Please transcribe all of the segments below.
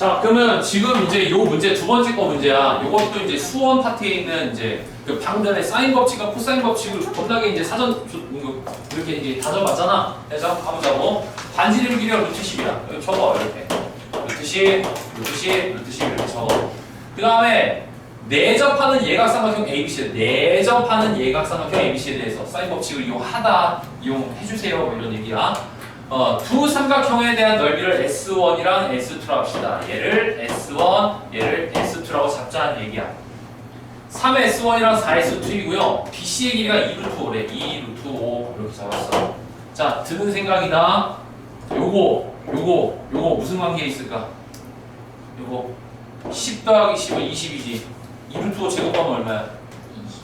자, 그러면 지금 이제 요 문제 두 번째 거 문제야. 요것도 이제 수원 파트에 있는 이제 그 방금 전에 사인 법칙과 코사인 법칙을 겁나게 이제 사전 조- 음, 이렇게 이제 다져봤잖아. 그래서 한번 가보자고. 반지름 길이가 루트 10이야. 여기 적어 이렇게. 루트 10, 루트 10, 루트 10 이렇게 적어. 그 다음에 내접하는 예각삼각형 ABC, 내접하는 예각삼각형 ABC에 대해서 사인 법칙을 이용하다 이용해주세요. 뭐 이런 얘기야. 어, 두 삼각형에 대한 넓이를 S1이랑 S2라고 합시다. 얘를 S1, 얘를 S2라고 잡자는 얘기야. 3S1이랑 4S2이고요. BC의 길이가 2 루트 5래. 2 루트 5 이렇게 잡았어. 자, 드는 생각이다. 요거, 요거, 요거 무슨 관계에 있을까? 요거 10 더하기 10은 20이지. 2 루트 5 제곱하면 얼마야?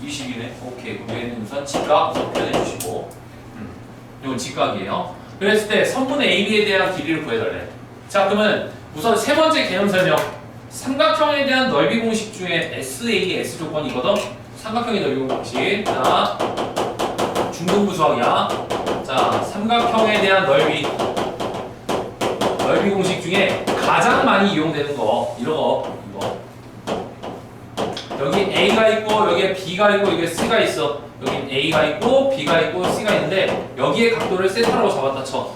20이네. 오케이. 그럼 얘는 우선 직각 우선 표현해 주시고. 음. 이건 직각이에요. 그랬을 때 선분의 AB에 대한 길이를 구해달래. 자, 그러면 우선 세 번째 개념 설명. 삼각형에 대한 넓이 공식 중에 SA, S 조건이거든. 삼각형의 넓이 공식. 자, 중등부 수학이야. 자, 삼각형에 대한 넓이. 넓이 공식 중에 가장 많이 이용되는 거. 이거, 이거. 여기 A가 있고, 여기에 B가 있고, 여기에 C가 있어. 여기 A가 있고, B가 있고, C가 있는데, 여기에 각도를 세타라고 잡았다 쳐.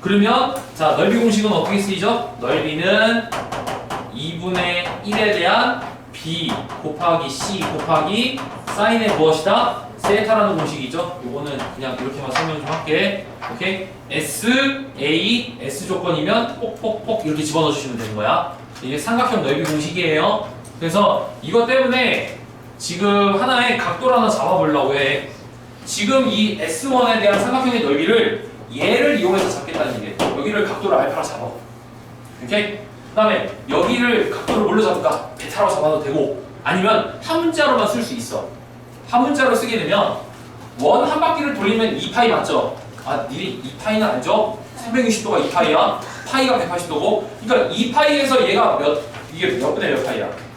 그러면, 자, 넓이 공식은 어떻게 쓰이죠? 넓이는 2분의 1에 대한 B 곱하기 C 곱하기 사인의 무엇이다? 세타라는 공식이죠. 요거는 그냥 이렇게만 설명 좀 할게. 오케이? S, A, S 조건이면 폭폭폭 이렇게 집어넣어 주시면 되는 거야. 이게 삼각형 넓이 공식이에요. 그래서 이것 때문에 지금 하나의 각도를 하나 잡아보려고 해. 지금 이 S1에 대한 삼각형의 넓이를 얘를 이용해서 잡겠다는 얘기예요. 여기를 각도를 알파로 잡아. 오케이? 그 다음에 여기를 각도를 뭘로 잡을까? 베타로 잡아도 되고 아니면 한 문자로만 쓸 수 있어 한 문자로 쓰게 되면 원 한 바퀴를 돌리면 2파이 맞죠? 아 니네 2파이는 알죠? 360도가 2파이야 파이가 180도고 그러니까 2파이에서 얘가 몇 이게 몇 분의 몇 파이야?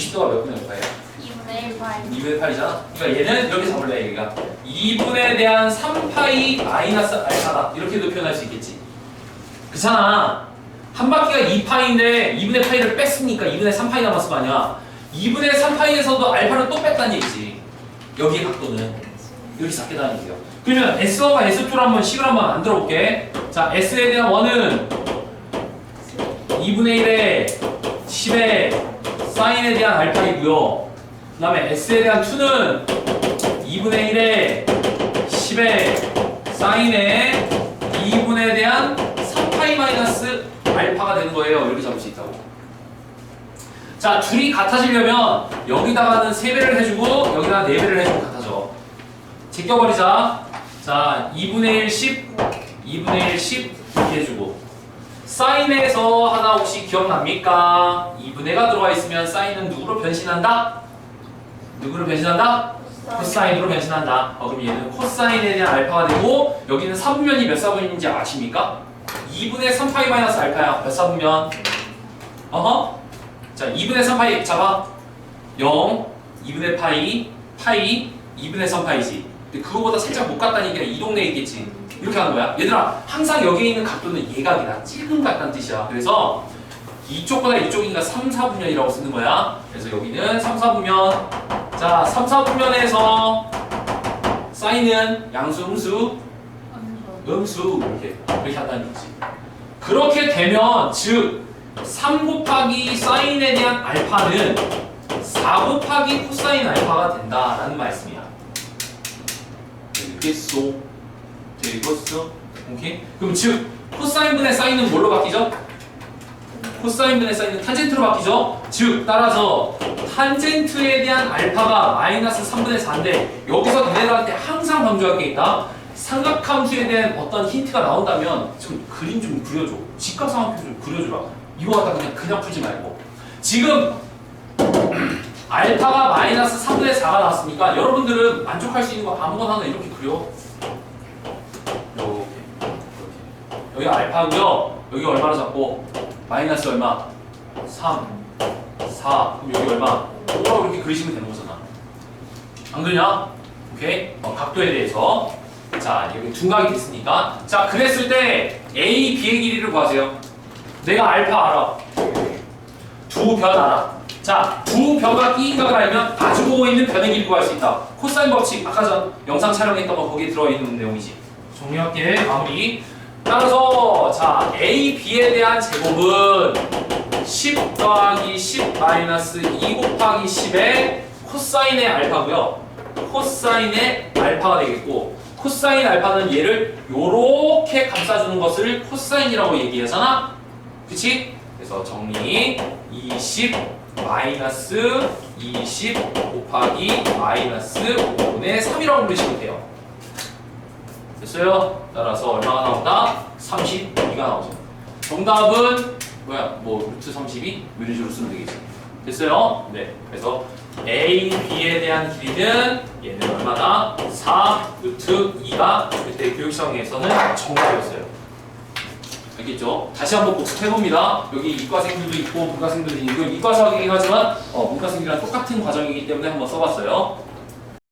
90도가 몇 분의 몇 파이야? 2분의 1 파이 2분의 8이잖아. 그러니까 얘는 이렇게 잡을래 얘가 2분에 대한 3파이 마이너스 알파다 이렇게도 표현할 수 있겠지. 그렇잖아. 한 바퀴가 2파이인데 2분의 파이를 뺐으니까 2분의 3파이 남았을 거 아니야. 2분의 3파이에서도 알파를 또 뺐다는 얘기지. 여기의 각도는 이렇게 잡겠다는 얘기예요. 그러면 S1과 S2를 한번 식을 한번 만들어 볼게. 자, S에 대한 1은 2분의 1에 10에 사인에 대한 알파이고요. 그 다음에 S에 대한 2는 2분의 1에 10에 사인에 2분에 대한 3파이 마이너스 알파가 되는 거예요. 이렇게 잡을 수 있다고. 자, 둘이 같아지려면 여기다가는 3배를 해주고 여기다가 4배를 해주면 같아져. 제껴버리자. 자, 2분의 1, 10, 2분의 1, 10 이렇게 해주고 사인에서 하나 기억납니까? 2분의가 들어가 있으면 사인은 누구로 변신한다? 누구로 변신한다? 코사인으로 변신한다. 어, 그럼 얘는 코사인에 대한 알파가 되고 여기는 3분면이 몇 사분인지 아십니까? 2분의 3파이 마이너스 알파야. 몇 사분면? 어허. 자, 2분의 3파이 잡아. 0, 2분의 파이, 파이, 2분의 3파이지. 근데 그거보다 살짝 못 얘기가 이 동네에 있겠지. 이렇게 하는 거야. 얘들아, 항상 여기에 있는 각도는 예각이다. 찔끔 같다는 뜻이야. 그래서 이쪽보다 이쪽이니까 3, 4분면이라고 쓰는 거야. 그래서 여기는 3, 4분면. 자, 3, 4분면에서 사인은 양수, 음수, 음수 이렇게 이렇게 한다는 거지. 그렇게 되면 즉 3 곱하기 사인에 대한 알파는 4 곱하기 코사인 알파가 된다라는 말씀이야. 되겠소? 되겠어? 오케이? 그럼 즉 코사인분의 사인은 뭘로 바뀌죠? 코사인분의 사인은 탄젠트로 바뀌죠? 즉 따라서 탄젠트에 대한 알파가 마이너스 3분의 4인데 여기서 너네들한테 항상 강조할 게 있다. 삼각함수에 대한 어떤 힌트가 나온다면 좀 그림 좀 그려줘. 직각삼각표 좀 그려주라. 이거 갖다 그냥 그냥 풀지 말고. 지금 알파가 마이너스 3분의 4가 나왔으니까 여러분들은 만족할 수 있는 거 아무거나 하나 이렇게 그려. 여기 알파고요. 여기 얼마로 잡고 마이너스 얼마? 3, 4. 그럼 여기 얼마? 5라고 이렇게 그리시면 되는 거잖아. 안 그러냐? 오케이. 어, 각도에 대해서. 자, 여기 둔각이 됐으니까. 자, 그랬을 때 A, B의 길이를 구하세요. 내가 알파 알아. 두 변 알아. 자, 두 변과 끼인 각을 알면 마주보고 있는 변의 길이 구할 수 있다. 코사인 법칙 아까 전 영상 촬영했던 거 거기에 들어있는 내용이지. 정리할게 마무리. 따라서 자 A, B에 대한 제곱은 10 더하기 10 마이너스 2 곱하기 10의 코사인의 알파고요. 코사인의 알파가 되겠고 코사인 알파는 얘를 요렇게 감싸주는 것을 코사인이라고 얘기하잖아. 그치? 그래서 정리 20 마이너스 20 곱하기 마이너스 5분의 3이라고 부르시면 돼요. 됐어요? 따라서 얼마가 나온다? 32가 나오죠. 정답은 뭐야? 뭐 루트 32? 이런 식으로 쓰면 되겠지. 됐어요? 네. 그래서 A, B에 대한 길이는 얘는 얼마나? 4 루트 2가 그때 교육시험에서는 정답이었어요. 알겠죠? 다시 한번 복습해봅니다. 여기 이과생들도 있고 문과생들도 있고 이과생이긴 하지만 어, 문과생들이랑 똑같은 과정이기 때문에 한번 써봤어요.